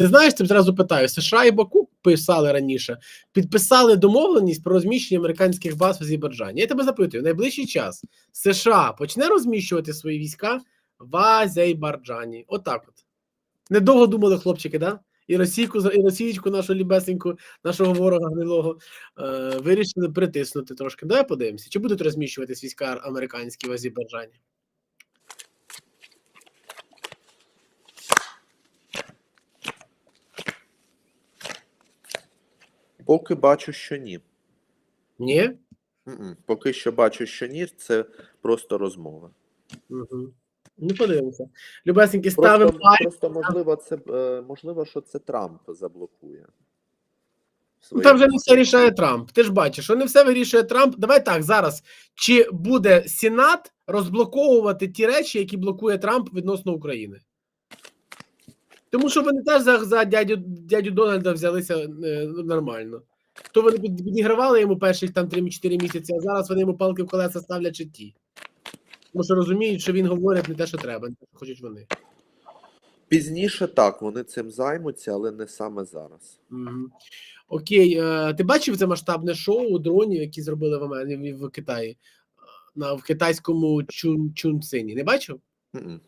Ти знаєш, ти зразу питаю, США і Баку писали раніше, підписали домовленість про розміщення американських баз в Азербайджані. Я тебе запитую, в найближчий час США почне розміщувати свої війська в Азербайджані. Отак от. Недовго думали хлопчики, да? І Російку, і Росієчку нашу лібесеньку, нашого ворога гнилого, е, вирішили притиснути трошки. Давай подивимося, чи будуть розміщуватись війська американські в Азербайджані? Поки бачу, що ні. Ні? М-м. Поки що бачу, що ні, це просто розмова. Угу. Ну, подивимося. Любесеньки, ставимо Просто, лайк. просто можливо, це е, можливо, що це Трамп заблокує. Ну, там вже не все рішає Трамп. Ти ж бачиш, що не все вирішує Трамп. Давай так зараз. Чи буде Сенат розблоковувати ті речі, які блокує Трамп відносно України? Тому що вони теж за, за дядю, дядю Дональда взялися е, ну, нормально. То вони під- підігравали йому перших там 3-4 місяці, а зараз вони йому палки в колеса ставлять чи ті. Тому що розуміють, що він говорить не те, що треба, не те, що хочуть вони. Пізніше так, вони цим займуться, але не саме зараз. Мгм. Окей, е, ти бачив це масштабне шоу дронів, які зробили в Америці в Китаї? Е, На в китайському Чун Чунцині. Не бачив? М-м.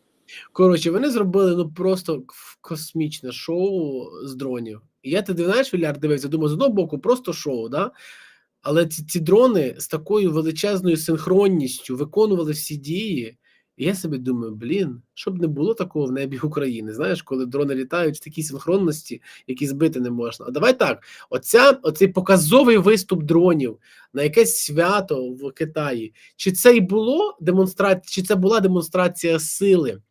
Коротше, вони зробили ну просто космічне шоу з дронів. І я ти знаєш, Віляр дивився, думаю, з одного боку, просто шоу, да? Але ці, ці дрони з такою величезною синхронністю виконували всі дії. І я собі думаю, блін, щоб не було такого в небі України. Знаєш, коли дрони літають в такій синхронності, які збити не можна. А давай так: оця, оцей показовий виступ дронів на якесь свято в Китаї. Чи це й було демонстрація, чи це була демонстрація сили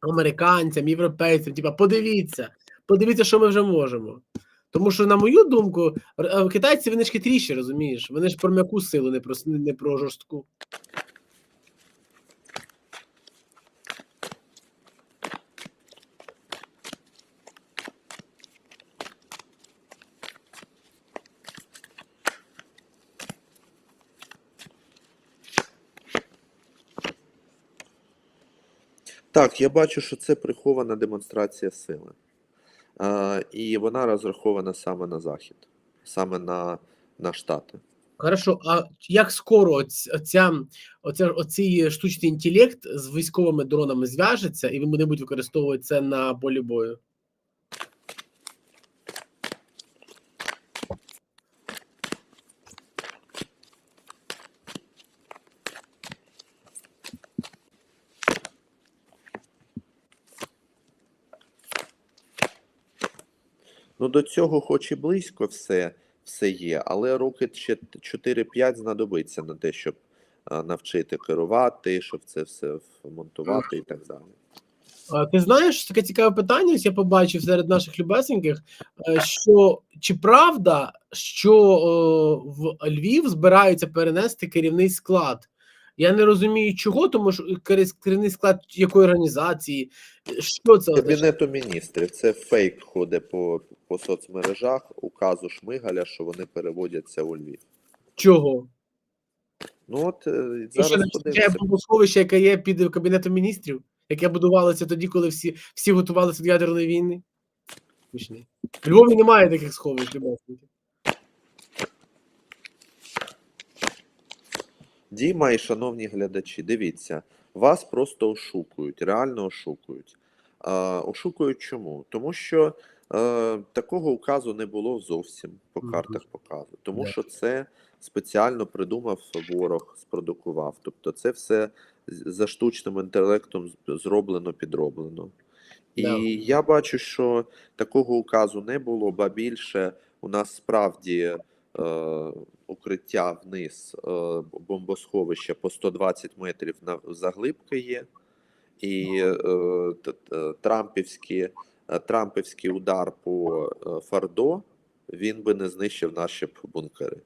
американцям, європейцям? Типа, подивіться, подивіться, що ми вже можемо. Тому що, на мою думку, е, китайці вони ж хитріші, розумієш? Вони ж про м'яку силу, не про не про жорстку. Так, я бачу, що це прихована демонстрація сили. Е, і вона розрахована саме на Захід, саме на, на Штати. Хорошо, а як скоро оць- оця, оця, оцей штучний інтелект з військовими дронами зв'яжеться, і вони будуть використовувати це на полі бою? Ну, до цього, хоч і близько все, все є, але роки 4-5 знадобиться на те, щоб навчити керувати, щоб це все монтувати і так далі. Ти знаєш, таке цікаве питання. ось Я побачив серед наших любесеньких, е, що чи правда, що в Львів збираються перенести керівний склад? Я не розумію, чого, тому що керів- керівний склад якої організації, що це? Кабінету міністрів це фейк ходить по, по соцмережах указу Шмигаля, що вони переводяться у Львів. Чого? Ну от е, зараз вистачає бомбосховище, яке є під кабінетом міністрів, яке будувалося тоді, коли всі, всі готувалися до ядерної війни? Львові немає таких сховищ, любесеньких. Діма і шановні глядачі, дивіться, вас просто ошукують, реально ошукують. Е, ошукують чому? Тому що е, такого указу не було зовсім по картах показу. Тому що це спеціально придумав ворог, спродукував. Тобто це все за штучним інтелектом зроблено, підроблено. І Да. я бачу, що такого указу не було, ба більше у нас справді укриття вниз е, бомбосховища по 120 метрів на заглибки є, і е, т- т- Трампівський, е, удар по е, Фардо він би не знищив наші бункери.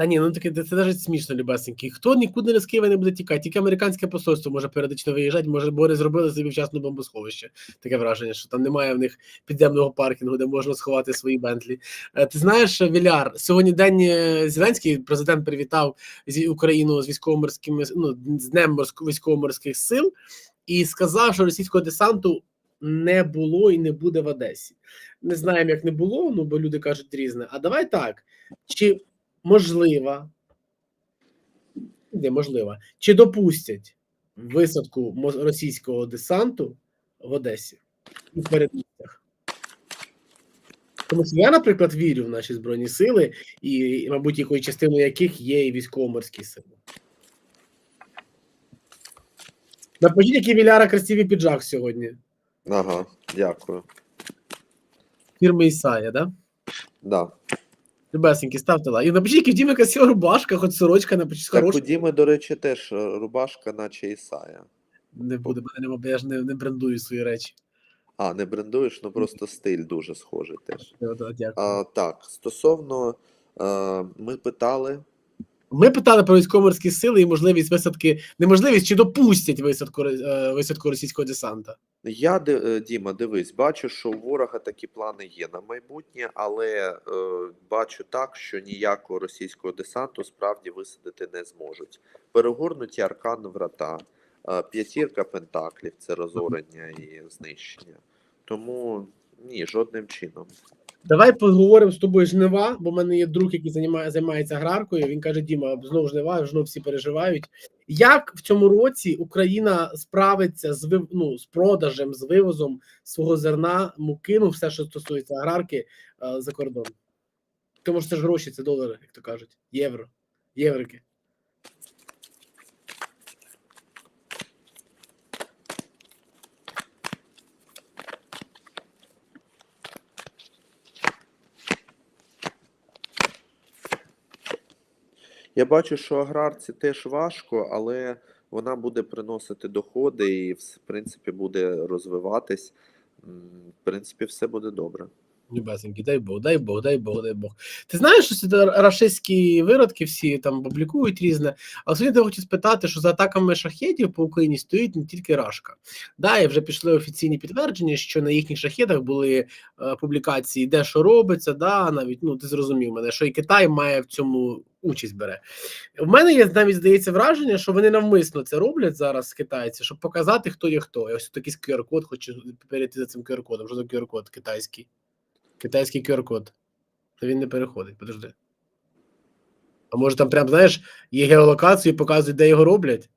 Та ні, ну таке це, навіть смішно, любесенький. Хто нікуди не з Києва не буде тікати, тільки американське посольство може періодично виїжджати, може, бо вони зробили собі вчасно бомбосховище. Таке враження, що там немає в них підземного паркінгу, де можна сховати свої бентлі. Е, Ти знаєш, Віляр, сьогодні день е, Зеленський президент привітав Україну з військово-морськими ну, з Днем військово-морських сил і сказав, що російського десанту не було і не буде в Одесі. Не знаємо, як не було, ну бо люди кажуть різне. А давай так: чи можлива, не можлива, чи допустять висадку російського десанту в Одесі і передмістях? Тому що я, наприклад, вірю в наші збройні сили, і, мабуть, якою частиною яких є і військово-морські сили. Напишіть, який Віляра красивий піджак сьогодні. Ага, дякую. Фірми Ісая, да? Да. Любесенькі, ставте лайк. І напишіть, який в Дімі красива рубашка, хоч сорочка, напишіть Так у. Діми, до речі, теж е, рубашка, наче Ісая. Не буде, мене нема, бо я ж не, не брендую свої речі. А, не брендуєш, ну просто стиль дуже схожий теж. Дякую. А, так, стосовно а, ми питали. Ми питали про військово-морські сили і можливість висадки, неможливість чи допустять висадку, е, висадку російського десанта. Я е, Діма, дивись, бачу, що у ворога такі плани є на майбутнє, але е, бачу так, що ніякого російського десанту справді висадити не зможуть. Перегорнуті аркан врата, е, п'ятірка пентаклів це розорення і знищення. Тому ні, жодним чином. Давай поговоримо з тобою жнива, бо в мене є друг, який займає, займається аграркою. Він каже: Діма, знову жнива, знову всі переживають. Як в цьому році Україна справиться з вив... ну, з продажем, з вивозом свого зерна, муки, ну все, що стосується аграрки е, за кордон? Тому що це ж гроші, це долари, як то кажуть, євро, єврики. Я бачу, що аграрці теж важко, але вона буде приносити доходи і, в принципі, буде розвиватись. В принципі, все буде добре. Любесенький, дай Бог, дай Бог, дай Бог, дай Бог. Ти знаєш, що це рашистські виродки всі там публікують різне. А сьогодні я хочу спитати, що за атаками шахетів по Україні стоїть не тільки Рашка. Да, і вже пішли офіційні підтвердження, що на їхніх шахетах були е, публікації, де що робиться, да, навіть ну ти зрозумів мене, що і Китай має в цьому участь бере. В мене є навіть здається враження, що вони навмисно це роблять зараз, китайці, щоб показати, хто є хто. Я ось такий QR-код, хочу перейти за цим QR-кодом. Що за QR-код китайський? Китайський QR-код. Та він не переходить, подожди. А може там прям, знаєш, є геолокацію і показують, де його роблять?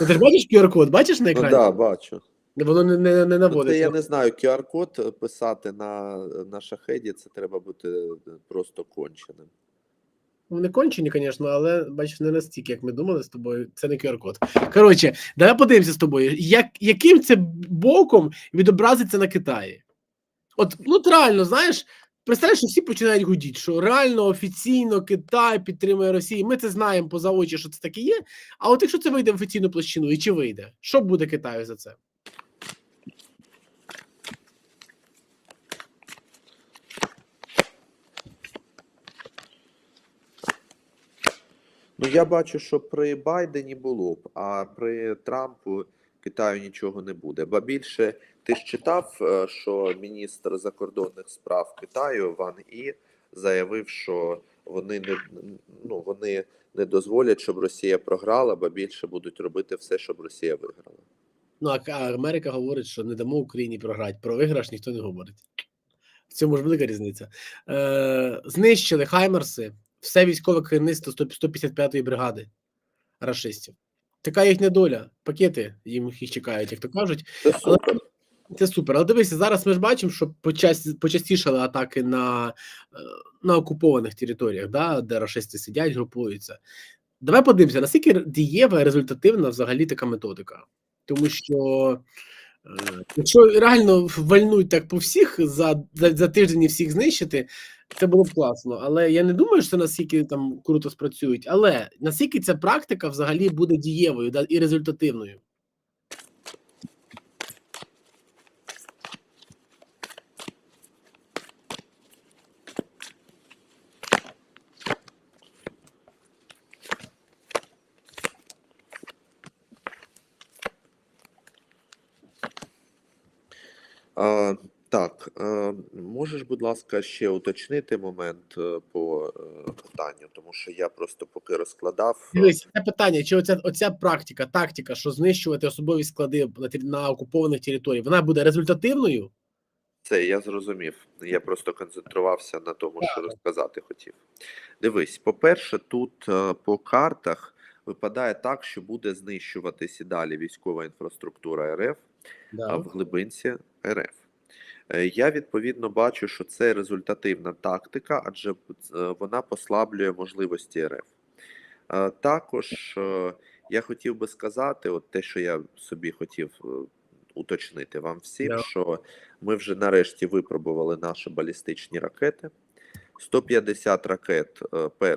Ну, ти ж бачиш QR-код, бачиш на Ну екрані? так, да, бачу. Воно не, не, не Ну, наводить. це я не знаю, QR-код писати на, на шахеді, це треба бути е, просто конченим. Вони кончені, звісно, але бачиш, не настільки, як ми думали з тобою. Це не QR-код. Коротше, давай подивимося з тобою, як, яким це боком відобразиться на Китаї. От, ну, реально, знаєш, представляєш, що всі починають гудіти, що реально офіційно Китай підтримує Росію. Ми це знаємо поза очі, що це таке є. А от якщо це вийде в офіційну площину, і чи вийде? Що буде Китаю за це? Ну, я бачу, що при Байдені було б, а при Трампу Китаю нічого не буде. Ба більше, ти ж читав, е, що міністр закордонних справ Китаю Ван І заявив, що вони не ну вони не дозволять, щоб Росія програла, ба більше будуть робити все, щоб Росія виграла. Ну, а а Америка говорить, що не дамо Україні програти. Про виграш ніхто не говорить. В цьому ж велика різниця. Е, знищили Хаймерси, все військове керівництво 155-ї бригади рашистів. Така їхня доля. Пакети їм їх чекають, як то кажуть. Це супер. Це супер. Але дивися, зараз ми ж бачимо, що почас- почастішали атаки на, е, на окупованих територіях, да, де рашисти сидять, групуються. Давай подивимося, наскільки дієва і результативна взагалі така методика. Тому що е, якщо реально вальнуть так по всіх за, за, за тиждень і всіх знищити, це було б класно. Але я не думаю, що наскільки там круто спрацюють. Але наскільки ця практика взагалі буде дієвою да, і результативною? А, Так, е, можеш, будь ласка, ще уточнити момент е, по е, питанню, тому що я просто поки розкладав. е, Дивись, це питання: чи оця, оця практика, тактика, що знищувати особові склади на, на окупованих територіях, вона буде результативною? Це я зрозумів. Я просто концентрувався на тому, що розказати хотів. Дивись, по-перше, тут по картах випадає так, що буде знищуватись і далі військова інфраструктура РФ а в глибинці РФ. Е, Я відповідно бачу, що це результативна тактика, адже е, вона послаблює можливості РФ. Е, Також я хотів би сказати, от те, що я собі хотів уточнити вам всім, Да. що ми вже нарешті випробували наші балістичні ракети. 150 ракет е, 1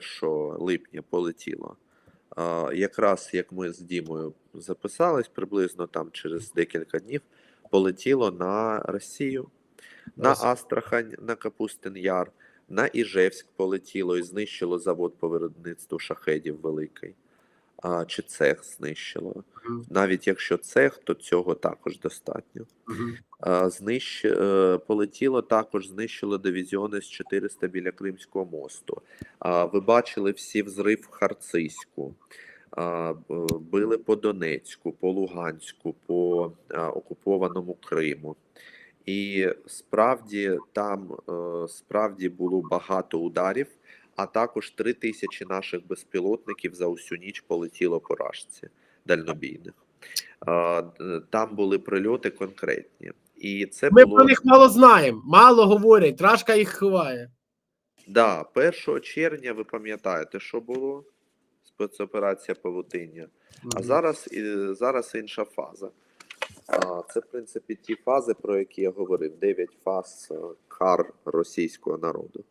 липня полетіло. Якраз як ми з Дімою записались, приблизно там через декілька днів полетіло на Росію, на Астрахань, на Капустин Яр, на Іжевськ полетіло і знищило завод по виробництву шахедів великий. А, чи цех знищило. Мгм. Навіть якщо цех, то цього також достатньо. Мгм. А, Знищ... е, Полетіло також, знищило дивізіони з 400 біля Кримського мосту. А, Ви бачили всі взрив в Харциську. А, Били по Донецьку, по Луганську, по а, окупованому Криму. І справді там е, справді було багато ударів, а також три тисячі наших безпілотників за усю ніч полетіло по рашці дальнобійних. Е, Там були прильоти конкретні. І це Ми було про них мало знаємо, мало говорять, Рашка їх ховає. да, 1 червня, ви пам'ятаєте, що було? Спецоперація Павутиння. А зараз, і- зараз інша фаза. Це, в принципі, ті фази, про які я говорив: 9 фаз е, кар російського народу.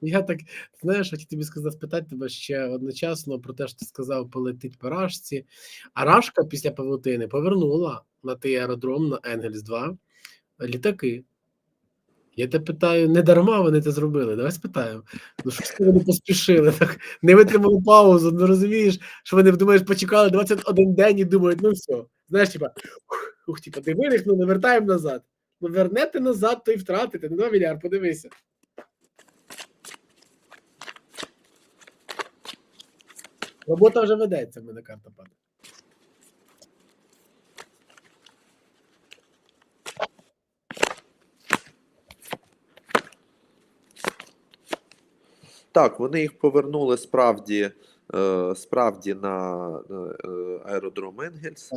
Я так знаєш, хотів тобі сказати, спитати тебе ще одночасно про те, що ти сказав, полетить по Рашці. А Рашка після павутини повернула на той аеродром на Енгельс 2 літаки. Я тебе питаю, не дарма вони це зробили. Давай спитаємо. Ну що ж вони поспішили? Так не витримали паузу. Ну розумієш, що вони думаєш, почекали 21 день і думають, ну все. Знаєш, типа, ух, типа, ти видихнув, не вертаємо назад. Ну вернете назад, то й втратите. Ну, 2 мільярд, подивися. Робота вже ведеться, в мене карта падає. Так, вони їх повернули справді, е, справді на е, аеродром Енгельс,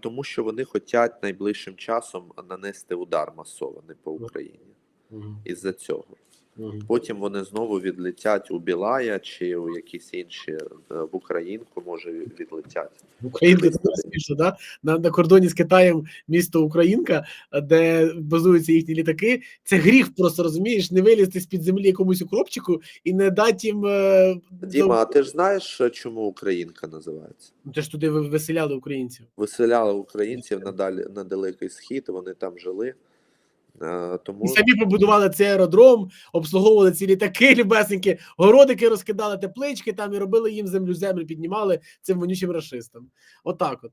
тому що вони хочуть найближчим часом нанести удар масований по Україні. Із-за цього. Потім вони знову відлетять у Білая чи у якісь інші е, в Українку, може відлетять. Українка це смішно, да? На, на кордоні з Китаєм місто Українка, де базуються їхні літаки. Це гріх, просто розумієш, не вилізти з-під землі якомусь укропчику і не дати їм. Е, Діма, а ти ж знаєш, е, чому Українка називається? Ну, Те ж туди ви- виселяли українців. Виселяли українців на, далі, на далекий схід, вони там жили. Е, Тому І самі побудували цей аеродром, обслуговували ці літаки, любесенькі, городики розкидали теплички там і робили їм землю землю, піднімали цим вонючим расистам. Отак от.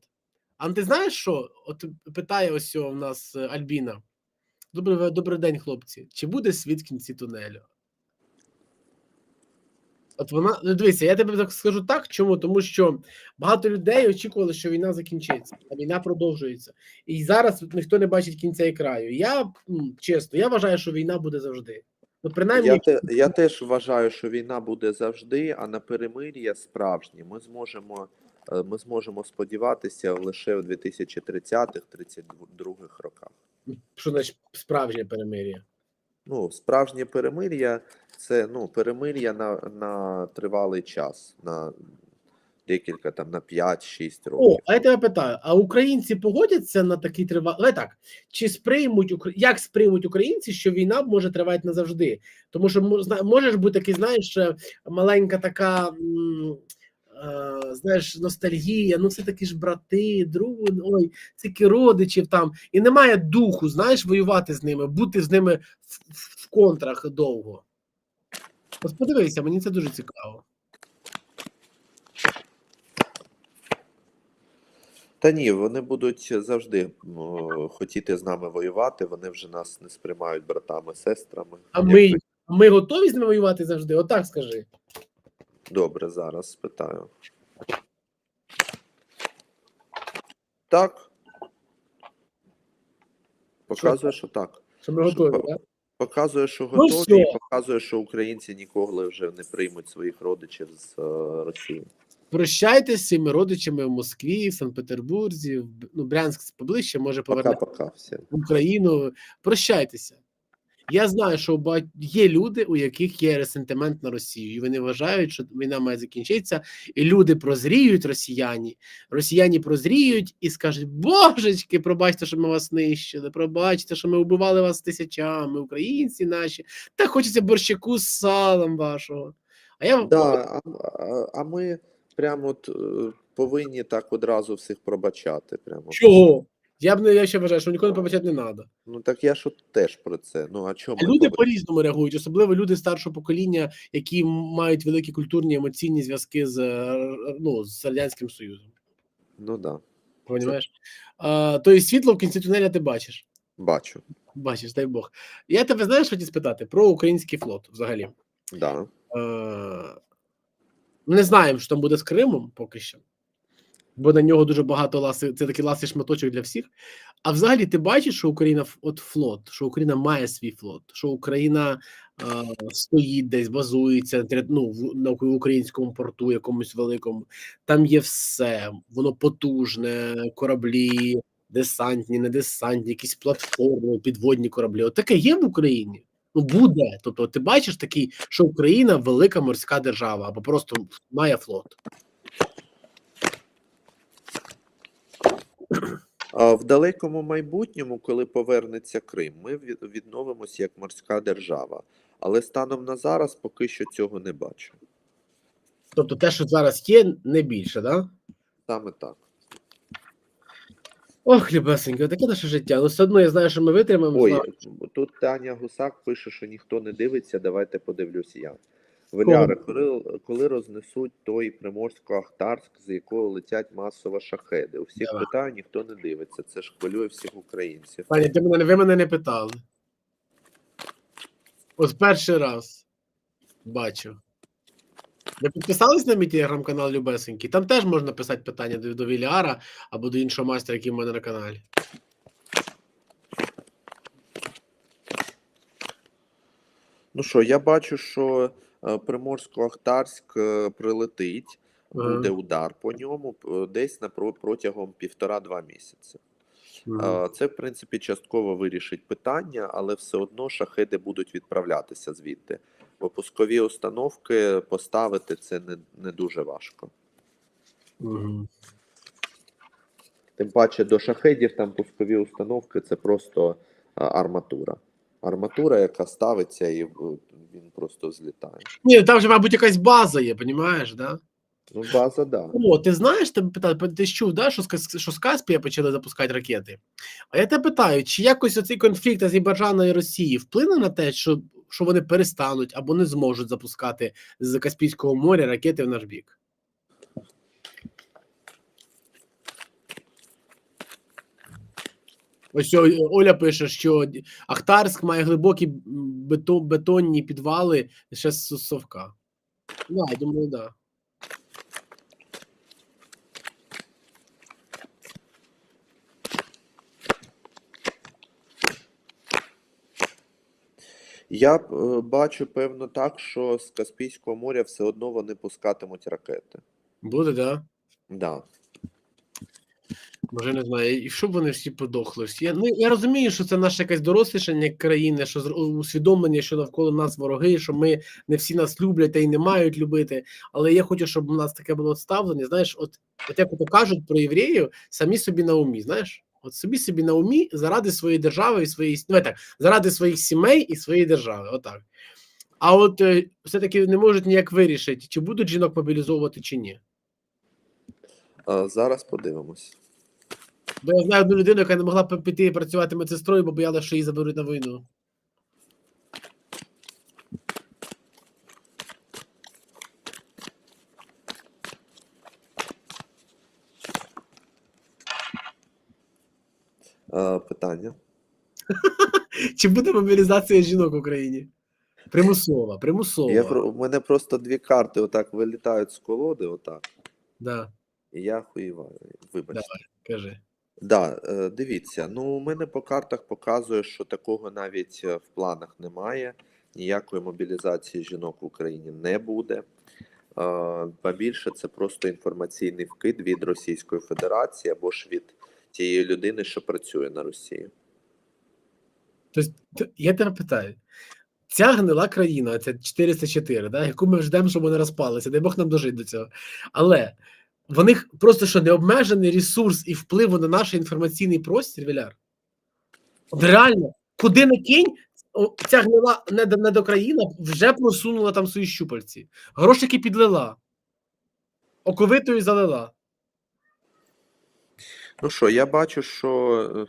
А ти знаєш що? От питає ось у нас Альбіна. Добрий, добрий день, хлопці. Чи буде світ в кінці тунелю? От вона, ну дивися, я тебе так скажу так. Чому? Тому що багато людей очікували, що війна закінчиться, а війна продовжується. І зараз ніхто не бачить кінця і краю. Я чесно, я вважаю, що війна буде завжди. Ну, принаймні, я, те, я теж вважаю, що війна буде завжди, а на перемир'я справжнє ми зможемо, е, ми зможемо сподіватися лише в 2030-32 роках. що значить справжнє перемир'я. Ну, справжнє перемир'я це ну, перемир'я на, на тривалий час, на декілька там на 5-6 років. О, а я тебе питаю: а українці погодяться на такий тривалий? Так, чи сприймуть Укра- як сприймуть українці, що війна може тривати назавжди? Тому що може ж бути такий, знаєш, е, маленька така. е, Знаєш, ностальгія, ну все таки ж брати, други, ой, тільки родичів там, і немає духу, знаєш, воювати з ними, бути з ними в, в контрах довго. От подивися, мені це дуже цікаво. Та ні, вони будуть завжди м, хотіти з нами воювати. Вони вже нас не сприймають братами, сестрами. А Як ми, ви- ми готові з ними воювати завжди? Отак скажи. Добре, зараз спитаю. Так. Показує, що так. Що ми Що готові, так? Показує, що Ну, готові, ну, і показує, що українці ніколи вже не приймуть своїх родичів з е, Росії. Прощайтесь з цими родичами в Москві, в Санкт-Петербурзі, ну, Брянськ поближче, може повернути Пока-пока в Україну. Прощайтеся. Я знаю, що є люди, у яких є ресентимент на Росію, і вони вважають, що війна має закінчитися, і люди прозріють росіяні. Росіяни прозріють і скажуть: Божечки, пробачте, що ми вас нищили, пробачте, що ми вбивали вас тисячами, українці наші. Та хочеться борщаку з салом вашого. А я Да, а, а, а ми прямо от е, повинні так одразу всіх пробачати. Прямо. чого? Я б не я ще вважаю, що ніколи пробачати не треба. Ну так я от теж про це. Ну а чому? Люди по-різному реагують, особливо люди старшого покоління, які мають великі культурні емоційні зв'язки з, е, ну, з Радянським Союзом. Ну да, Понімаєш? А, то є світло в кінці тунеля ти бачиш. бачу. Бачиш, дай Бог. Я тебе знаєш, що хотів спитати про український флот взагалі. Да. Е, Ми не знаємо, що там буде з Кримом поки що. Бо на нього дуже багато ласи, це такий ласий шматочок для всіх. А взагалі, ти бачиш, що Україна от флот, що Україна має свій флот, що Україна е, стоїть десь, базується ну, в, українському порту, якомусь великому. Там є все, воно потужне, кораблі, десантні, недесантні, якісь платформи, підводні кораблі. От таке є в Україні. Ну, буде. Тобто, ти бачиш такий, що Україна велика морська держава, або просто має флот. В далекому майбутньому, коли повернеться Крим, ми відновимося як морська держава. Але станом на зараз поки що цього не бачу. Тобто, те, що зараз є, не більше, да? Саме так. Ох, любесенько, таке наше життя. Ну, все одно я знаю, що ми витримаємо. Ой, тут Таня Гусак пише, що ніхто не дивиться. Давайте подивлюсь я. Валяри, коли, коли рознесуть той Приморсько-Ахтарськ, з якого летять масово шахеди. У всіх Давай. питаю, ніхто не дивиться. Це ж хвилює всіх українців. Пані, ти мене, ви мене не питали. От перший раз бачу. Ви підписались на мій телеграм-канал Любесенький? Там теж можна писати питання до, до Віліара або до іншого майстра, який в мене на каналі. Ну що, я бачу, що Приморсько-Ахтарськ е, прилетить, Ага. буде удар по ньому е, десь на протягом півтора-два місяці. Е, Це, в принципі, частково вирішить питання, але все одно шахеди будуть відправлятися звідти. Бо пускові установки поставити це не, не дуже важко. Мгм. Тим паче до шахедів там пускові установки це просто е, арматура. Арматура, яка ставиться, і е, він просто злітає. Ні, там же, мабуть, якась база є, понімаєш, да? Ну, база, да. О, ти знаєш, тебе питали, ти ж чув, да, що з, що з Каспія почали запускати ракети? А я тебе питаю, чи якось оцей конфлікт Азербайджану і Росії вплине на те, що, що вони перестануть або не зможуть запускати з Каспійського моря ракети в наш бік? Ось Оля пише, що Ахтарськ має глибокі бетонні підвали ще з совка. Да, я думаю, так. Да. Я е, бачу, певно, так, що з Каспійського моря все одно вони пускатимуть ракети. Буде, так? Да? Да. Може, не знаю, і щоб вони всі подохли. Всі. Я, ну, я розумію, що це наше якесь дорослішання країни, що усвідомлення, що навколо нас вороги, що ми не всі нас люблять та й не мають любити. Але я хочу, щоб у нас таке було ставлення. Знаєш, от, от як ото кажуть про євреїв, самі собі на умі. Знаєш, от собі собі на умі заради своєї держави і своєї давай так, заради своїх сімей і своєї держави. Отак. А от е, все-таки не можуть ніяк вирішити, чи будуть жінок мобілізовувати, чи ні. Зараз подивимось. Бо я знаю одну людину, яка не могла піти працювати медсестрою, бо боялася, що її заберуть на війну. Е, питання. Чи буде мобілізація жінок в Україні? Примусова, примусова. Я, про- у мене просто дві карти отак вилітають з колоди, отак. Да, І я хуєваю. Вибачте. давай, кажи. Да, е, дивіться, ну у мене по картах показує, що такого навіть е, в планах немає. Ніякої мобілізації жінок в Україні не буде. Е, Ба більше це просто інформаційний вкид від Російської Федерації або ж від тієї людини, що працює на Росії. Тобто, я тебе питаю: ця гнила країна, це 404, да, яку ми ждемо, щоб вони розпалися, дай Бог нам дожити до цього. Але в них просто що необмежений ресурс і впливу на наш інформаційний простір, Віляр. От реально, куди не кинь, о, ця гнила недо- недокраїна вже просунула там свої щупальці. Грошики підлила, оковитою залила. Ну що, я бачу, що,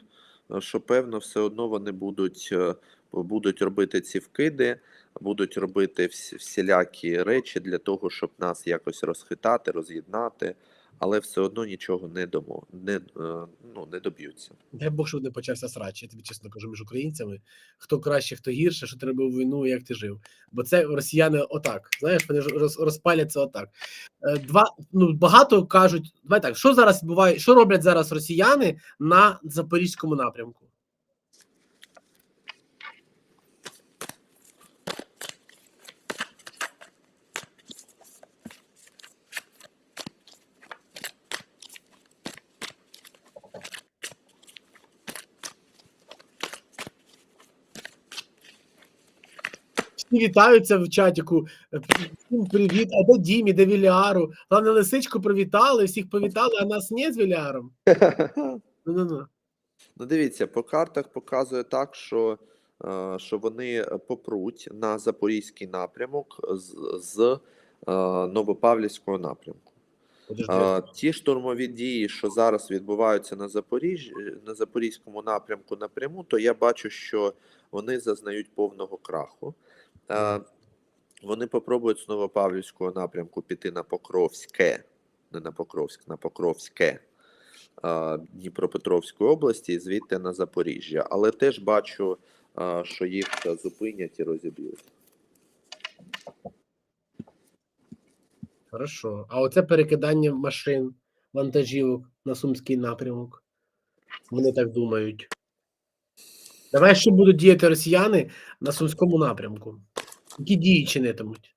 е, що певно, все одно вони будуть, е, будуть робити ці вкиди, будуть робити всі, всілякі речі для того, щоб нас якось розхитати, роз'єднати, але все одно нічого не домо, не, е, ну, не доб'ються. Дай Бог, щоб не почався срач, я тобі чесно кажу, між українцями. Хто краще, хто гірше, що ти робив війну, як ти жив. Бо це росіяни отак. Знаєш, вони роз, розпаляться отак. Е, Два, ну, багато кажуть, давай так, що зараз буває, що роблять зараз росіяни на запорізькому напрямку? Всі вітаються в чатіку. Е, Всім привіт, а де Дімі, де Віліару. Главне, лисичку привітали, всіх повітали, а нас не з Віліаром. Ну-ну-ну. Ну, дивіться, по картах показує так, що, е, що вони попруть на запорізький напрямок з, з е, Новопавлівського напрямку. А, ті штурмові дії, що зараз відбуваються на Запоріжжі, на Запорізькому напрямку напряму, то я бачу, що вони зазнають повного краху. А, вони попробують з Новопавлівського напрямку піти на Покровське, не на Покровськ, на Покровське а, Дніпропетровської області, і звідти на Запоріжжя. Але теж бачу, а, що їх зупинять і розіб'ють. Хорошо. А оце перекидання машин, вантажівок на сумський напрямок. Вони так думають. Давай, що будуть діяти росіяни на сумському напрямку? Які дії чинитимуть?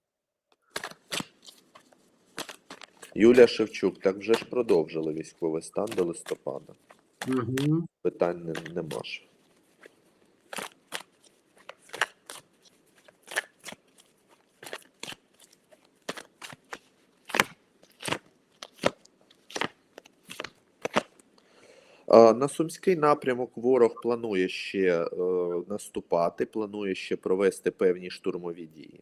Юлія Шевчук, так вже ж продовжили військовий стан до листопада. Угу. Питань не, нема ж. На Сумський напрямок ворог планує ще е, наступати, планує ще провести певні штурмові дії.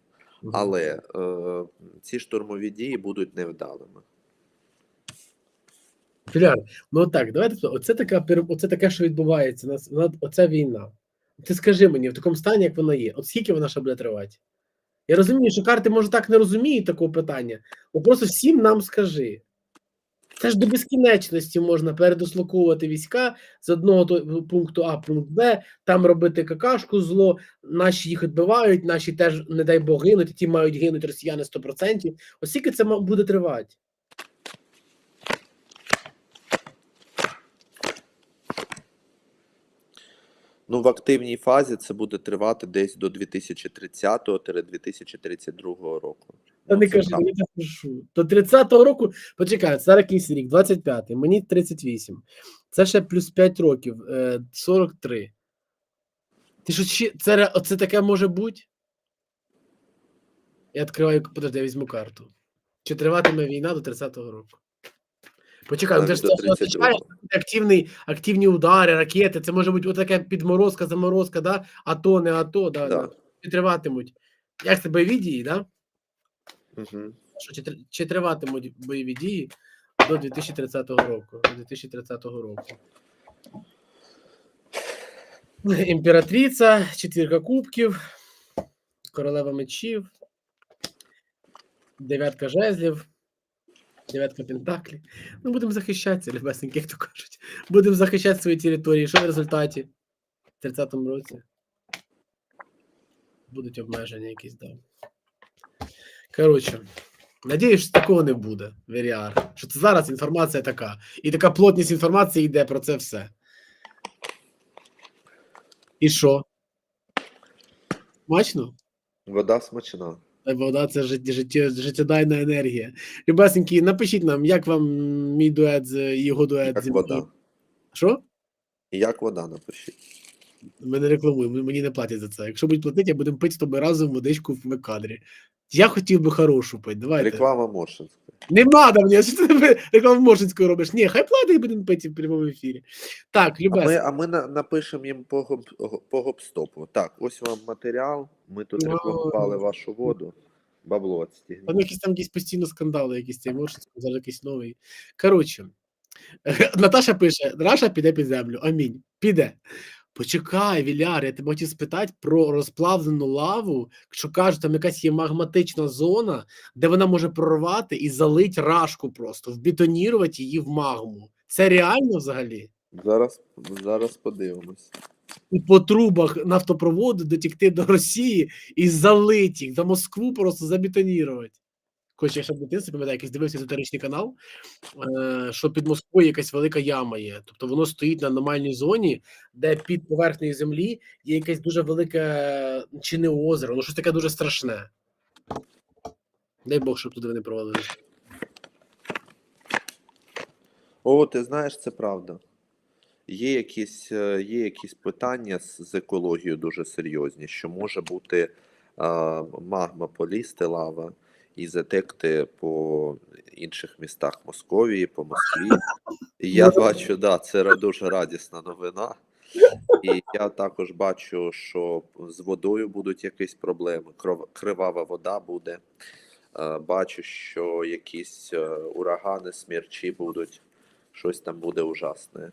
Але е, ці штурмові дії будуть невдалими. Філяр, ну так, давайте оце така оце таке, що відбувається. Нас оця війна. Ти скажи мені в такому стані, як вона є, от скільки вона ще буде тривати? Я розумію, що карти може так не розуміють такого питання, бо просто всім нам скажи. Це ж до безкінечності можна передислоковувати війська з одного пункту А пункт Б, там робити какашку зло, наші їх відбивають, наші теж, не дай Бог, гинуть, ті мають гинуть росіяни 100%. Ось скільки це буде тривати? Ну, в активній фазі це буде тривати десь до 2030-2032 року. Та не це кажи, я так пишу. До 30-го року, почекай, зараз якийсь рік, 25-й, мені 38. Це ще плюс 5 років, е, 43. Ти що, це, оце таке може бути? Я відкриваю, подожди, я візьму карту. Чи триватиме війна до 30-го року? Почекай, ну це ж це до ж означає 32-го. активний, активні удари, ракети, це може бути отаке підморозка, заморозка, да? АТО, не АТО, да, Да. да. Триватимуть. Як це бойові дії, да? Угу. що чи, чи триватимуть бойові дії до 2030 року. До 2030 року. Імператриця, четвірка кубків, королева мечів, дев'ятка жезлів. Дев'ятка Пентаклі. Ну, будемо захищатися, любесеньки, як то кажуть. Будемо захищати свої території. Що в результаті? В 30-му році будуть обмеження якісь, да. Коротше, надіюсь, що такого не буде в VR. Що це зараз інформація така. І така плотність інформації йде про це все. І що? Смачно? Вода смачна. Вода це життєдайна енергія. Любесенькі, напишіть нам, як вам мій дует з його дует Як зі вода. Що? Як вода напишіть. Ми не рекламуємо, мені не платять за це. Якщо будуть платити, я будемо пити з тобою разом водичку в кадрі. Я хотів би хорошу пити. Давайте. Реклама Моршинська. Не надо мені, що ти рекламу Моршинською робиш? Ні, хай платить, будемо пити в прямому ефірі. Так, А ми, а ми на, напишемо їм по, гоп- по гоп-стопу. Так, ось вам матеріал. Ми тут Ой. рекламували вашу воду. Бабло там якісь там якісь постійно скандали, якісь цей Моршинський, зараз якийсь новий. Коротше, Наташа пише: Раша піде під землю. Амінь. Піде. Почекай, Віляр, я тебе хотів спитати про розплавлену лаву, що кажуть, там якась є магматична зона, де вона може прорвати і залить рашку просто, вбетонірувати її в магму. Це реально взагалі? Зараз, зараз подивимось. І по трубах нафтопроводу дотікти до Росії і залить їх, до Москву просто забетонірувати. Хоч я ще в дитинстві пам'ятаю, якийсь дивився езотеричний канал, е, що під Москвою якась велика яма є. Тобто воно стоїть на аномальній зоні, де під поверхнею землі є якесь дуже велике чи не озеро, ну щось таке дуже страшне. Дай Бог, щоб туди вони провалилися. О, ти знаєш, це правда. Є якісь, е, є якісь питання з, екологією дуже серйозні, що може бути е, магма полізти лава і затекти по інших містах Московії, по Москві. І я бачу, да, це дуже радісна новина. І я також бачу, що з водою будуть якісь проблеми. Кривава вода буде. Е, Бачу, що якісь е, урагани, смерчі будуть. Щось там буде ужасне.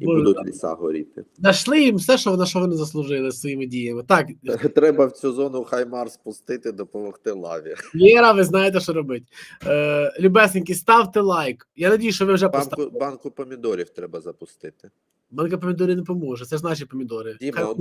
І будуть ліса горіти. Нашли їм все, що на що вони заслужили своїми діями. Так, Треба в цю зону Хаймар спустити, допомогти лаві. Віра, ви знаєте, що робити. Е, любесенькі, ставте лайк. Я надію, що ви вже поставили. Банку, банку помідорів треба запустити. Банка помідорів не поможе. Це ж наші помідори. Діма,